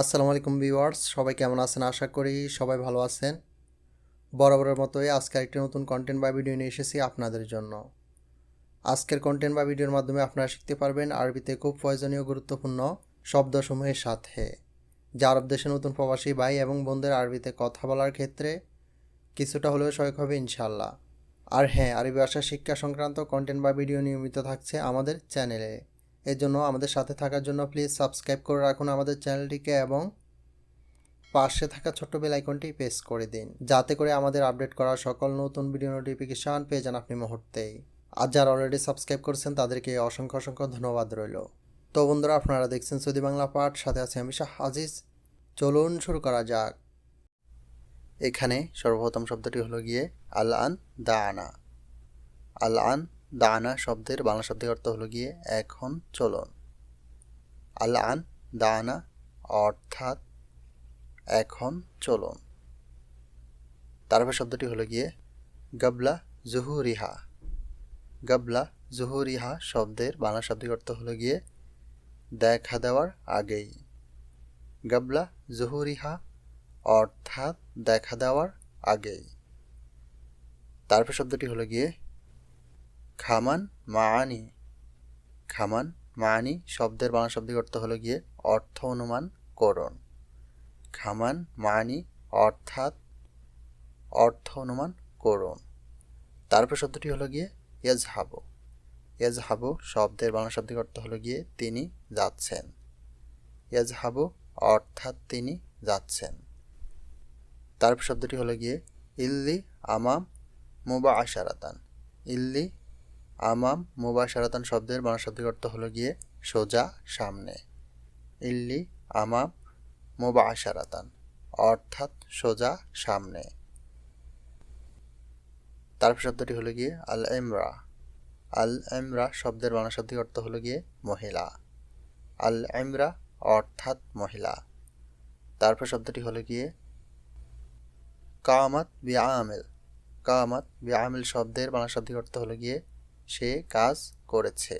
আসসালামু আলাইকুম ভিউয়ার্স, সবাই কেমন আছেন? আশা করি সবাই ভালো আছেন। বরাবরের মতোই আজকে একটি নতুন কন্টেন্ট বা ভিডিও নিয়ে এসেছি আপনাদের জন্য। আজকের কন্টেন্ট বা ভিডিওর মাধ্যমে আপনারা শিখতে পারবেন আরবিতে খুব প্রয়োজনীয়, গুরুত্বপূর্ণ শব্দসমূহের সাথে। যা আরব দেশে নতুন প্রবাসী ভাই এবং বোনদের আরবিতে কথা বলার ক্ষেত্রে কিছুটা হলেও সহায়ক হবে ইনশাল্লাহ আর হ্যাঁ আরবি ভাষা শিক্ষা সংক্রান্ত কন্টেন্ট বা ভিডিও নিয়মিত থাকছে আমাদের চ্যানেলে এর জন্য আমাদের সাথে থাকার জন্য প্লিজ সাবস্ক্রাইব করে রাখুন আমাদের চ্যানেলটিকে এবং পাশে থাকা ছোট্ট বেল আইকনটি প্রেস করে দিন। যাতে করে আমাদের আপডেট করা সকল নতুন ভিডিও নোটিফিকেশান পেয়ে যান আপনি মুহূর্তেই। আর যারা অলরেডি সাবস্ক্রাইব করেছেন, তাদেরকে অসংখ্য অসংখ্য ধন্যবাদ রইল। তো বন্ধুরা, আপনারা দেখছেন সৌদি বাংলা পাঠ, সাথে আছে আমি শাহ আজিজ। চলুন শুরু করা যাক। এখানে সর্বপ্রথম শব্দটি হলো গিয়ে আল আন দানা আল আন দানা শব্দের বাংলা শব্দের অর্থ হলো গিয়ে এখন চলন। আল আন দানা অর্থাৎ এখন চলন। তারপর শব্দটি হলো গিয়ে গাবলা জুহুরিহা। গাবলা জুহুরিহা শব্দের বাংলা শব্দের অর্থ হলো গিয়ে দেখা দেওয়ার আগেই। গাবলা জুহুরিহা অর্থাৎ দেখা দেওয়ার আগেই। তারপর শব্দটি হলো গিয়ে খামান মানি খামান মানি শব্দের বাংলা শব্দের অর্থ হলো গিয়ে অর্থ অনুমান করুন খামান মানি অর্থাৎ অর্থ অনুমান করুন তারপর শব্দটি হলো গিয়ে ইয়াজহাবু। ইয়াজহাবু শব্দের বাংলা শব্দের অর্থ হলো গিয়ে তিনি যাচ্ছেন। ইয়াজহাবু অর্থাৎ তিনি যাচ্ছেন। তারপর শব্দটি হলো গিয়ে ইল্লি আমাম মুবা আশারাতান ইল্লি আমাম মুবা আশারাতান শব্দের বাংলা শব্দের অর্থ হলো গিয়ে সোজা, সামনে। ইল্লি, আমাম মুবা আশারাতান অর্থাৎ সোজা, সামনে। তারপর শব্দটি হলো গিয়ে আল এমরা আল এমরা শব্দের বাংলা শব্দের অর্থ হলো গিয়ে মহিলা। আল এমরা অর্থাৎ মহিলা। তারপর শব্দটি হলো গিয়ে কামাত বিআমিল। কামাত বিআমিল শব্দের বাংলা শব্দের অর্থ হলো গিয়ে সে কাজ করেছে।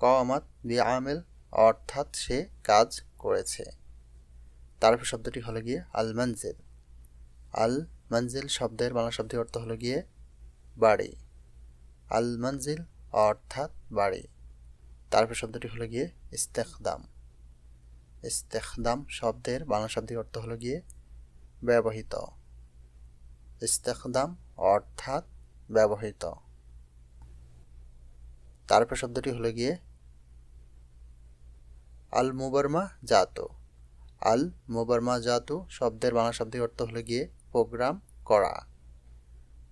কামাত বিআমিল অর্থাৎ সে কাজ করেছে। তারপর শব্দটি হলো গিয়ে আল মঞ্জিল আল মঞ্জিল শব্দের বাংলা শব্দের অর্থ হলো গিয়ে বাড়ি। আল অর্থাৎ বাড়ি। তারপর শব্দটি হলো গিয়ে ইস্তেখদাম। ইস্তেখদাম শব্দের বাংলা শব্দের অর্থ হলো গিয়ে ব্যবহৃত। ইস্তেখদাম অর্থাৎ ব্যবহৃত। তারপর শব্দটি হলো গিয়ে আল মুবর্মা জাতু আল মুবর্মা জাতু শব্দের বাংলা শব্দের অর্থ হলো গিয়ে প্রোগ্রাম করা।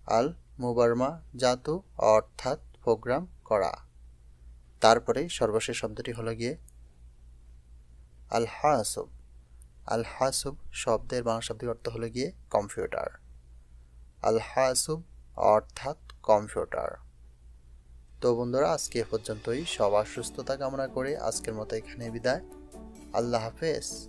আল মুবর্মা জাতু অর্থাৎ প্রোগ্রাম করা। তারপরে সর্বশেষ শব্দটি হলো গিয়ে আল হাসুব আল হাসুব শব্দের বাংলা শব্দের অর্থ হলো গিয়ে কম্পিউটার। আল হাসুব অর্থাৎ কম্পিউটার। তো বন্ধুরা, আজকে এ পর্যন্তই। সবার সুস্থতা কামনা করে আজকের মতো এখানে বিদায়। আল্লাহ হাফেজ।